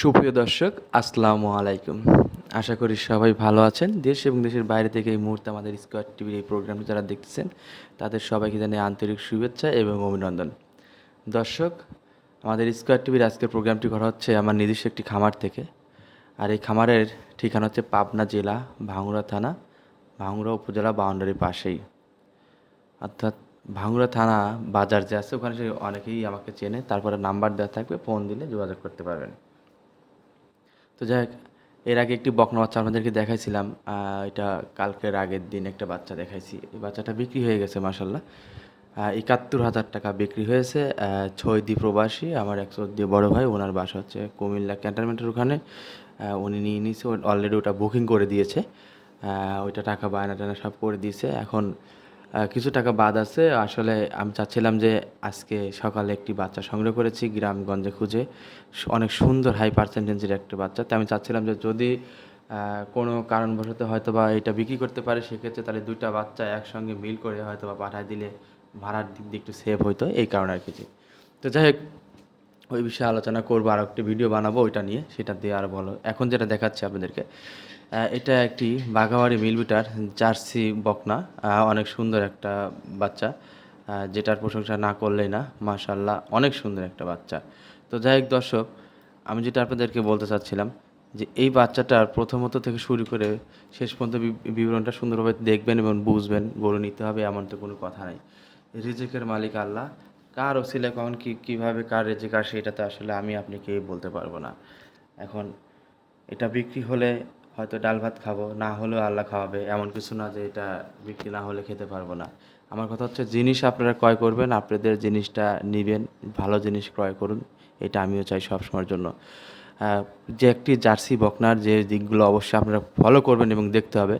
সুপ্রিয় দর্শক, আসসালামু আলাইকুম। আশা করি সবাই ভালো আছেন। দেশ এবং দেশের বাইরে থেকে এই মুহূর্তে আমাদের স্কোয়ার টিভির এই প্রোগ্রামটি যারা দেখতেছেন, তাদের সবাইকে জানিয়ে আন্তরিক শুভেচ্ছা এবং অভিনন্দন। দর্শক, আমাদের স্কোয়ার টিভির আজকের প্রোগ্রামটি করা হচ্ছে আমার নিজস্ব একটি খামার থেকে। আর এই খামারের ঠিকানা হচ্ছে পাবনা জেলা ভাঙুরা থানা ভাঙুরা উপজেলা বাউন্ডারির পাশেই। অর্থাৎ ভাঙুরা থানা বাজার যে আছে, ওখানে সে অনেকেই আমাকে চেনে। তারপরে নাম্বার দেওয়া থাকবে, ফোন দিলে যোগাযোগ করতে পারবেন। তো যাই হোক, এর আগে একটি বকনা বাচ্চা আপনাদেরকে দেখাইছিলাম এটা কালকের আগের দিন একটা বাচ্চা দেখাইছি। এই বাচ্চাটা বিক্রি হয়ে গেছে মাসাল্লাহ একাত্তর হাজার টাকা বিক্রি হয়েছে ছয়দি প্রবাসী আমার একশো দিয়ে বড় ভাই ওনার বাসা হচ্ছে কুমিল্লা ক্যান্টনমেন্টের ওখানে। উনি নিয়ে নিয়েছে অলরেডি ওটা বুকিং করে দিয়েছে। ওইটা টাকা বায়না টায়না সব করে দিয়েছে। এখন কিছু টাকা বাদ আছে। আসলে আমি চাচ্ছিলাম যে আজকে সকালে একটি বাচ্চা সংগ্রহ করেছি গ্রামগঞ্জে খুঁজে। অনেক সুন্দর হাই পার্সেন্টেজের একটা বাচ্চা। তো আমি চাচ্ছিলাম যে যদি কোনো কারণবশত হয়তো বা এটা বিক্রি করতে পারে, সেক্ষেত্রে তাহলে দুইটা বাচ্চা একসঙ্গে মিল করে হয়তো বা পাঠায় দিলে ভাড়ার দিক দিয়ে একটু সেভ হইতো, এই কারণে আর কি। তো যাই হোক ওই বিষয়ে আলোচনা করব, আর একটি ভিডিও বানাবো, ওইটা নিয়ে সেটা দিয়ে আর বলো। এখন যেটা দেখাচ্ছি আপনাদেরকে এটা একটি বাঘাবাড়ি মিলবিটার জার্সি বকনা অনেক সুন্দর একটা বাচ্চা যেটার প্রশংসা না করলেই না মাশাল্লাহ অনেক সুন্দর একটা বাচ্চা। তো যাই হোক দর্শক, আমি যেটা আপনাদেরকে বলতে চাচ্ছিলাম যে এই বাচ্চাটার প্রথমত থেকে শুরু করে শেষ পর্যন্ত বিবরণটা সুন্দরভাবে দেখবেন এবং বুঝবেন গরু নিতে হবে, এমন তো কোনো কথা নাই। রিজিকের মালিক আল্লাহ কার ওসিলে কখন কী, কীভাবে কার রেজেক আসে তো আসলে আমি আপনি কেউ বলতে পারব না। এখন এটা বিক্রি হলে হয়তো ডাল ভাত খাব, না হলেও আল্লাহ খাওয়াবে, এমন কিছু না যে এটা বিক্রি না হলে খেতে পারব না। আমার কথা হচ্ছে জিনিস আপনারা ক্রয় করবেন, আপনাদের জিনিসটা নেবেন, ভালো জিনিস ক্রয় করুন, এটা আমিও চাই সবসময়ের জন্য। যে একটি জার্সি বকনার যে দিকগুলো অবশ্যই আপনারা ফলো করবেন এবং দেখতে হবে।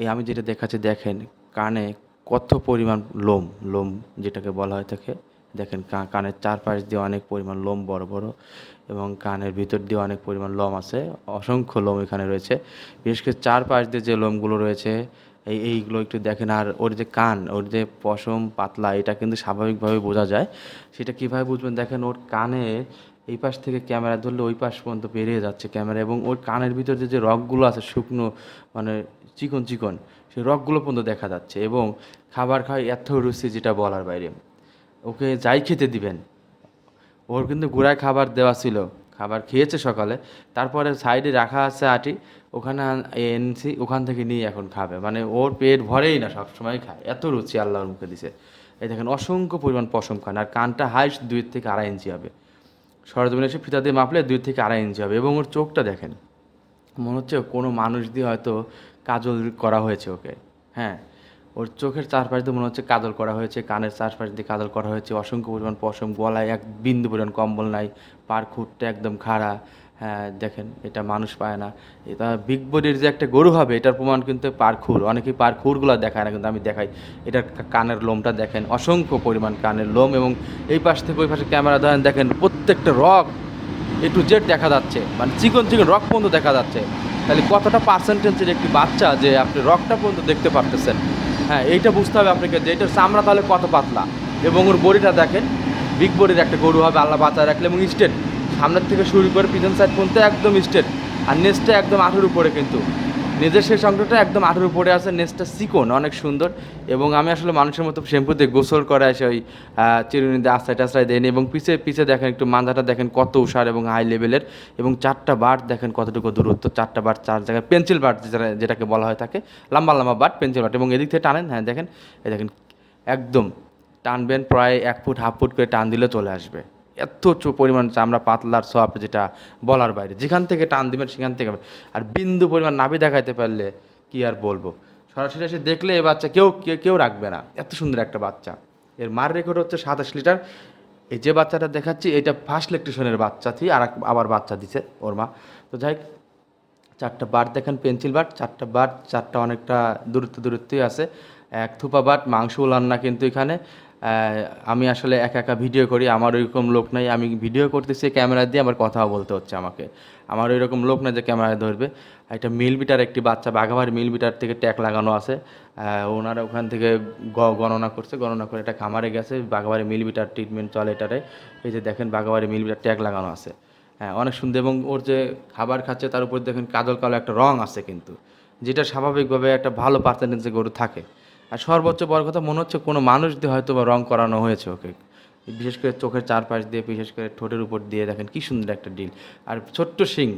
এই আমি যেটা দেখাচ্ছি, দেখেন কানে কত পরিমাণ লোম লোম যেটাকে বলা হয় থাকে দেখেন কানের চারপাশ দিয়ে অনেক পরিমাণ লোম বড় বড় এবং কানের ভিতর দিয়ে অনেক পরিমাণ লোম আছে। অসংখ্য লোম এখানে রয়েছে। বিশেষ করে চারপাশ দিয়ে যে লোমগুলো রয়েছে, এই, এইগুলো একটু দেখেন। আর ওর যে কান, ওর যে পশম পাতলা, এটা কিন্তু স্বাভাবিকভাবে বোঝা যায়। সেটা কীভাবে বুঝবেন? দেখেন ওর কানে এই পাশ থেকে ক্যামেরা ধরলে ওই পাশ পর্যন্ত বেরিয়ে যাচ্ছে ক্যামেরা এবং ওর কানের ভিতর যে রগগুলো আছে, শুকনো মানে চিকন চিকন, সেই রগগুলো পর্যন্ত দেখা যাচ্ছে এবং খাবার খায় এত রুচি যেটা বলার বাইরে। ওকে যাই খেতে দিবেন। ওর কিন্তু গুড়ায় খাবার দেওয়া ছিল। খাবার খেয়েছে সকালে। তারপরে সাইডে রাখা আছে আটি। ওখানে এনেছি ওখান থেকে নিয়ে এখন খাবে। মানে ওর পেট ভরেই না, সবসময় খায়। এত রুচি আল্লাহর মুখে দিছে। এই দেখেন, অসংখ্য পরিমাণ পশম খান আর কানটা হাইস্ট দুই থেকে আড়াই ইঞ্চি হবে। সরজমিনে এসে ফিতা দিয়ে মাপলে দুই থেকে আড়াই ইঞ্চি হবে। এবং ওর চোখটা দেখেন, মনে হচ্ছে কোনো মানুষ দিয়ে হয়তো কাজল করা হয়েছে ওকে। হ্যাঁ ওর চোখের চারপাশ দিয়ে মনে হচ্ছে কাজল করা হয়েছে, কানের চারপাশ দিয়ে কাজল করা হয়েছে, অসংখ্য পরিমাণ পশম, গলায় এক বিন্দু পরিমাণ কম্বল নাই, পার খুঁটটা একদম খাড়া। হ্যাঁ দেখেন, এটা মানুষ পায় না। এটা বিগ বডির যে একটা গরু হবে, এটার প্রমাণ কিন্তু পারখুর অনেকেই পারখুরগুলো দেখায় না, কিন্তু আমি দেখাই। এটার কানের লোমটা দেখেন, অসংখ্য পরিমাণ কানের লোম এবং এই পাশ থেকে ওই পাশে ক্যামেরা ধরেন, দেখেন প্রত্যেকটা রক এ টু জেড দেখা যাচ্ছে। মানে চিকন চিকন রক পর্যন্ত দেখা যাচ্ছে। তাহলে কতটা পার্সেন্টেজের একটি বাচ্চা যে আপনি রকটা পর্যন্ত দেখতে পারতেছেন? হ্যাঁ এইটা বুঝতে হবে আপনাকে যে এটার চামড়া তাহলে কত পাতলা। এবং ওর বডিটা দেখেন বিগ বডির একটা গরু হবে, আল্লাহ বাঁচায় রাখলে এবং স্টেট সামনের থেকে শুরু করে পিছন সাইড পর্যন্ত একদম স্টেট আর নেস্টটা একদম আঠের উপরে কিন্তু। নিজের সেই সংখ্যাটা একদম আঠের উপরে আছে নেস্টটা চিকন অনেক সুন্দর। এবং আমি আসলে মানুষের মতো শ্যাম্পু দিয়ে গোসল করে এসে ওই আহ, চিরুনি দিয়ে আশ্রয় টাশ্রয় দেয়নি। এবং পিছে পিছে দেখেন একটু মাথাটা দেখেন কত উষার এবং হাই লেভেলের এবং চারটা বাট দেখেন কতটুকু দূরত্ব। চারটা বাট চার জায়গায় পেন্সিল যেটা যেটাকে বলা হয় থাকে লম্বা লম্বা বাট পেন্সিল বাট এবং এদিক থেকে টানেন হ্যাঁ দেখেন এই দেখেন একদম টানবেন প্রায় এক ফুট হাফ ফুট করে টান দিলে চলে আসবে। এত পরিমাণ চামড়া পাতলার সব যেটা বলার বাইরে। যেখান থেকে টান দিবেন, সেখান থেকে। আর বিন্দু পরিমাণ নাভি দেখাইতে পারলে কি আর বলব? সরাসরি এসে দেখলে এ বাচ্চা কেউ, কেউ- রাখবে না। এত সুন্দর একটা বাচ্চা। এর মার রেকর্ড হচ্ছে সাতাশ লিটার। এই যে বাচ্চাটা দেখাচ্ছি, এটা ফার্স্ট ইলেকট্রিশনের বাচ্চা থেকে আর আবার বাচ্চা দিছে ওর মা। তো যাই চারটা বার দেখেন পেন্সিল বাট। চারটা বাট, চারটা অনেকটা দূরত্ব, দূরত্বই আছে। এক থুপা বাট, মাংস উলান না কিন্তু এখানে। আমি আসলে একা একা ভিডিও করি, আমার ওইরকম লোক নাই, আমি ভিডিও করতেছি ক্যামেরা দিয়ে আমার কথাও বলতে হচ্ছে আমাকে। আমার ওইরকম লোক না যে ক্যামেরায় ধরবে। একটা মিল বিটার একটি বাচ্চা বাঘাবাড়ি মিল বিটার থেকে ট্যাগ লাগানো আছে। ওনারা ওখান থেকে গ- গণনা করছে, গণনা করে এটা খামারে গেছে বাঘাবাড়ি মিল বিটার ট্রিটমেন্ট চলে এটারে। এই যে দেখেন বাঘাবাড়ি মিল বিটার ট্যাগ লাগানো আছে। হ্যাঁ অনেক সুন্দর এবং ওর যে খাবার খাচ্ছে, তার উপর দেখেন কাজল কালো একটা রং আছে কিন্তু, যেটা স্বাভাবিকভাবে একটা ভালো পার্সেন্টেজে গরু থাকে। আর সর্বোচ্চ বড় কথা, মনে হচ্ছে কোনো মানুষ দিয়ে হয়তো বা রং করানো হয়েছে ওকে। বিশেষ করে চোখের চারপাশ দিয়ে, বিশেষ করে ঠোঁটের উপর দিয়ে দেখেন কি সুন্দর একটা ডিল। আর ছোট্ট শিং,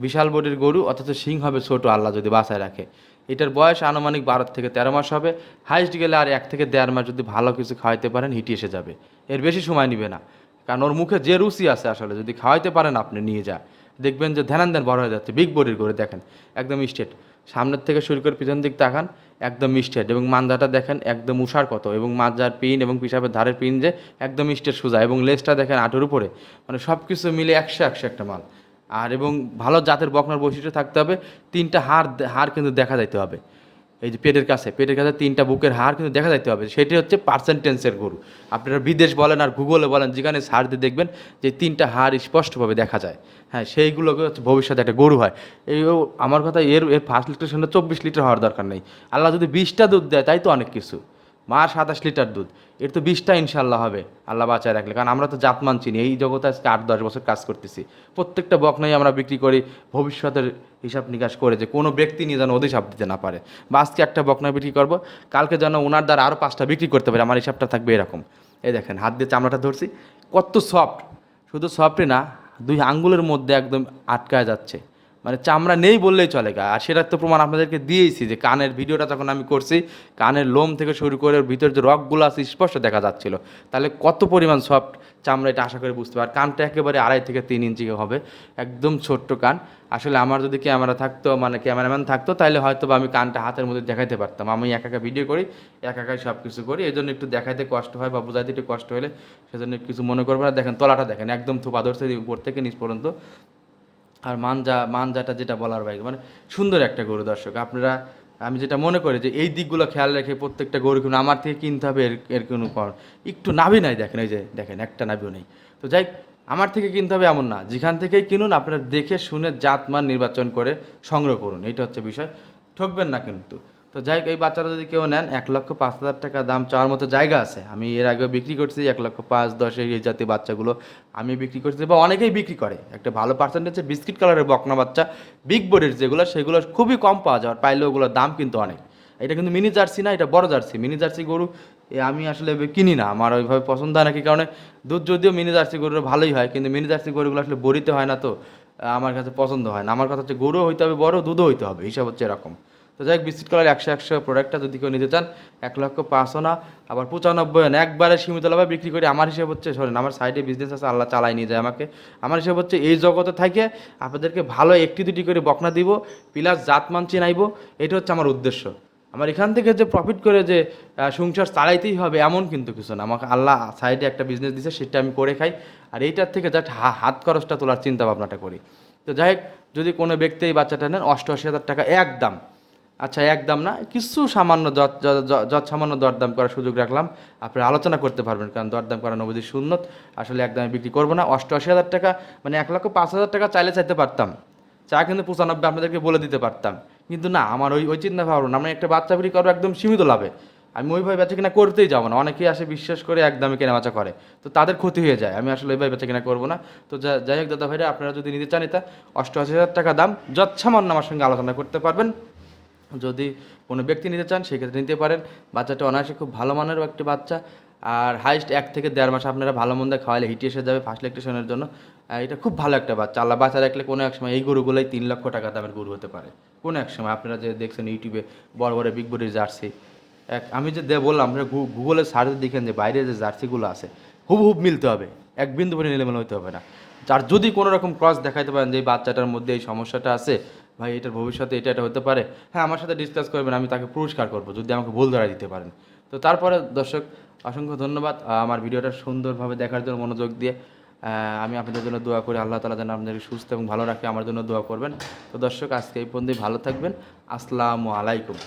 বিশাল বডির গরু, অথচ শিং হবে ছোট, আল্লাহ যদি বাসায় রাখে। এটার বয়স আনুমানিক বারো থেকে তেরো মাস হবে। হাইস্ট গেলে আর এক থেকে দেড় মাস যদি ভালো কিছু খাওয়াইতে পারেন হিটি এসে যাবে। এর বেশি সময় নিবে না। কারণ ওর মুখে যে রুচি আছে আসলে, যদি খাওয়াইতে পারেন আপনি, নিয়ে যা। দেখবেন যে ধ্যান দেন বড় হয়ে যাচ্ছে, বিগ বডির করে দেখেন, একদম স্ট্রেট সামনের থেকে শুরু করে পিছন দিক তাকান, একদম স্টেট এবং মাঞ্জাটা দেখেন একদম উষার কত। এবং মাঞ্জার পিন এবং পিসাবের ধারের পিন যে একদম স্টেট সোজা। এবং লেজটা দেখেন আটোর উপরে। মানে সব কিছু মিলে একশো একশো একটা মাল। আর এবং ভালো জাতের বকনার বৈশিষ্ট্য থাকতে হবে, তিনটা হাড় হাড় কিন্তু দেখা যাইতে হবে। এই যে পেটের কাছে পেটের কাছে তিনটা বুকের হাড় কিন্তু দেখা যাইতে হবে। সেটি হচ্ছে পার্সেন্টেন্সের গরু। আপনারা বিদেশ বলেন আর গুগলে বলেন, যেখানে সার দিয়ে দেখবেন যে তিনটা হাড় স্পষ্টভাবে দেখা যায়। হ্যাঁ সেইগুলোকে হচ্ছে ভবিষ্যতে একটা গরু হয়। এই আমার কথা, এর এর ফার্স্ট লিটার সঙ্গে চব্বিশ লিটার হওয়ার দরকার নেই। আল্লাহ যদি বিশটা দুধ দেয়, তাই তো অনেক কিছু। মা সাতাশ লিটার দুধ। এর তো বিশটা ইনশাল্লাহ হবে, আল্লাহ বাঁচায় রাখলে। কারণ আমরা তো জাতমান চিনি, এই জগতে আজকে আট দশ বছর কাজ করতেছি। প্রত্যেকটা বকনাই আমরা বিক্রি করি, ভবিষ্যতের হিসাব নিকাশ করে যে কোনো ব্যক্তি নিয়ে যেন অধিসাপ দিতে না পারে। বা আজকে একটা বকনা বিক্রি করব, কালকে যেন ওনার দ্বারা আরও পাঁচটা বিক্রি করতে পারে, আমার হিসাবটা থাকবে এরকম। এই দেখেন, হাত দিয়ে চামড়াটা ধরছি, কত সফট শুধু সফটই না, দুই আঙ্গুলের মধ্যে একদম আটকায় যাচ্ছে। মানে চামড়া নেই বললেই চলে গা। আর সেটার তো প্রমাণ আপনাদেরকে দিয়েছি যে কানের ভিডিওটা যখন আমি করছি, কানের লোম থেকে শুরু করে ভিতরে যে রকগুলো আছে, স্পষ্ট দেখা যাচ্ছিল। তাহলে কত পরিমাণ সফট চামড়া এটা আশা করে বুঝতে পার কানটা একেবারে আড়াই থেকে তিন ইঞ্চি হবে। একদম ছোট্ট কান। আসলে আমার যদি ক্যামেরা থাকতো মানে ক্যামেরাম্যান থাকতো, তাহলে হয়তো বা আমি কানটা হাতের মধ্যে দেখাইতে পারতাম। আমি একা একা ভিডিও করি, একা একাই সব কিছু করি। এই জন্য একটু দেখাইতে কষ্ট হয় বা বোঝাইতে একটু কষ্ট হলে সেজন্য কিছু মনে করবে না। দেখেন, তলাটা দেখেন, একদম থোপা ধরছে উপর থেকে নিচ পর্যন্ত। আর মানজা, মানজাটা যেটা বলার বাইক মানে সুন্দর একটা গরু দর্শক। আপনারা, আমি যেটা মনে করি যে এই দিকগুলো খেয়াল রেখে প্রত্যেকটা গরু কিন্তু আমার থেকে কিনতে হবে, এর এর কোনো একটু নাভি নাই দেখেন, এই যে দেখেন, একটা নাভিও নেই। তো যাই আমার থেকে কিনতে হবে এমন না। যেখান থেকেই কিনুন, আপনারা দেখে শুনে জাত, মান নির্বাচন করে সংগ্রহ করুন। এটা হচ্ছে বিষয়। ঠকবেন না কিন্তু। তো যাই হোক, এই বাচ্চারা যদি কেউ নেন এক লক্ষ পাঁচ হাজার টাকা দাম চাওয়ার মতো জায়গা আছে। আমি এর আগে বিক্রি করছি এক লক্ষ পাঁচ দশ এই জাতীয় বাচ্চাগুলো আমি বিক্রি করছি বা অনেকেই বিক্রি করে। একটা ভালো পার্সেন্টেজে বিস্কিট কালারের বকনা বাচ্চা বিগ বডির যেগুলো সেগুলো খুবই কম পাওয়া যায় পাইলে ওগুলোর দাম কিন্তু অনেক। এটা কিন্তু মিনি জার্সি না এটা বড় জার্সি। মিনি জার্সি গরু আমি আসলে কিনি না আমার ওইভাবে পছন্দ হয় না কি কারণে দুধ যদিও মিনি জার্সি গরুর ভালোই হয় কিন্তু মিনি জার্সি গরুগুলো আসলে বড়িতে হয় না তো আমার কাছে পছন্দ হয় না। আমার কথা হচ্ছে গরু হইতে হবে বড় দুধও হইতে হবে হিসাব হচ্ছে এরকম। তো যাই হোক বিস্কিট কালার একশো একশো প্রোডাক্টটা যদি কেউ নিতে চান, এক লক্ষ পাঁচশো না, আবার পঁচানব্বই না, একবারে সীমিত লাভে বিক্রি করি আমার হিসেব হচ্ছে শোনেন আমার সাইডে বিজনেস আছে, আল্লাহ চালাই নিয়ে যায় আমাকে। আমার হিসেব হচ্ছে এই জগতে থাকে আপনাদেরকে ভালো একটি দুটি করে বকনা দিব প্লাস জাত জাতমান চিনাইব, এটা হচ্ছে আমার উদ্দেশ্য। আমার এখান থেকে যে প্রফিট করে যে সংসার চালাইতেই হবে এমন কিন্তু কিছু না। আমাকে আল্লাহ সাইডে একটা বিজনেস দিছে, সেটা আমি করে খাই, আর এইটার থেকে জাস্ট হাত খরচটা তোলার চিন্তা ভাবনাটা করি। তো যাই হোক, যদি কোনো ব্যক্তি এই বাচ্চাটা নেন, অষ্টআশি হাজার টাকা একদম আচ্ছা একদম না, কিছু সামান্য যত সামান্য দরদাম করার সুযোগ রাখলাম। আপনারা আলোচনা করতে পারবেন, কারণ দরদাম করা নবীদের সুন্নত। আসলে একদমে বিক্রি করব না, অষ্টআশি হাজার টাকা মানে এক লক্ষ পাঁচ হাজার টাকা চাইলে চাইতে পারতাম। চা কিন্তু পঁচানব্বই আপনাদেরকে বলে দিতে পারতাম। কিন্তু না, আমার ওই ওই চিন্তা ভাবনা আমি একটা বাচ্চা বিক্রি করব একদম সীমিত লাভে। আমি ওইভাবে বেচা কিনা করতেই যাব না। অনেকেই আসে বিশ্বাস করে একদমে কেনা বেচা করে। তো তাদের ক্ষতি হয়ে যায়, আমি আসলে ওইভাবে বেচা কিনা করব না। তো যাই হোক দাদা ভাইরা, আপনারা যদি নিতে চান এটা অষ্টআশি হাজার টাকা দাম যৎসামান্য আমার সঙ্গে আলোচনা করতে পারবেন। যদি কোনো ব্যক্তি নিতে চান, সেক্ষেত্রে নিতে পারেন। বাচ্চাটা অনায়াসে খুব ভালো মানের একটি বাচ্চা। আর হাইস্ট এক থেকে দেড় মাস আপনারা ভালো মন্দ খাওয়ালে হিটে এসে যাবে ফার্স্ট ল্যাকটেশনের জন্য। এটা খুব ভালো একটা বাচ্চা। আল্লাহ বাচ্চা রাখলে কোনো এক সময় এই গরুগুলোই তিন লক্ষ টাকা দামের গরু হতে পারে। কোনো এক সময় আপনারা যে দেখছেন ইউটিউবে বড় বড় বিগ বডির জার্সি। এক, আমি যে বললাম, আপনারা গুগলে সার্চ দেখেন যে বাইরে যে জার্সিগুলো আছে, হুব হুব মিলতে হবে। এক বিন্দু পরে নিলে হতে হবে না। আর যদি কোনো রকম ক্রস দেখাইতে পারেন যে বাচ্চাটার মধ্যে এই সমস্যাটা আছে ভাই, এটার ভবিষ্যতে এটা এটা হতে পারে। হ্যাঁ আমার সাথে ডিসকাস করবেন, আমি তাকে পুরস্কার করব, যদি আমাকে ভুল ধরা দিতে পারেন। তো তারপরে, দর্শক, অসংখ্য ধন্যবাদ আমার ভিডিওটা সুন্দরভাবে দেখার জন্য মনোযোগ দিয়ে। আমি আপনাদের জন্য দোয়া করি, আল্লাহ তালা যেন আপনাদের সুস্থ এবং ভালো রাখে, আমার জন্য দোয়া করবেন। তো দর্শক, আজকে এই পর্যন্তই ভালো থাকবেন। আসসালামু আলাইকুম।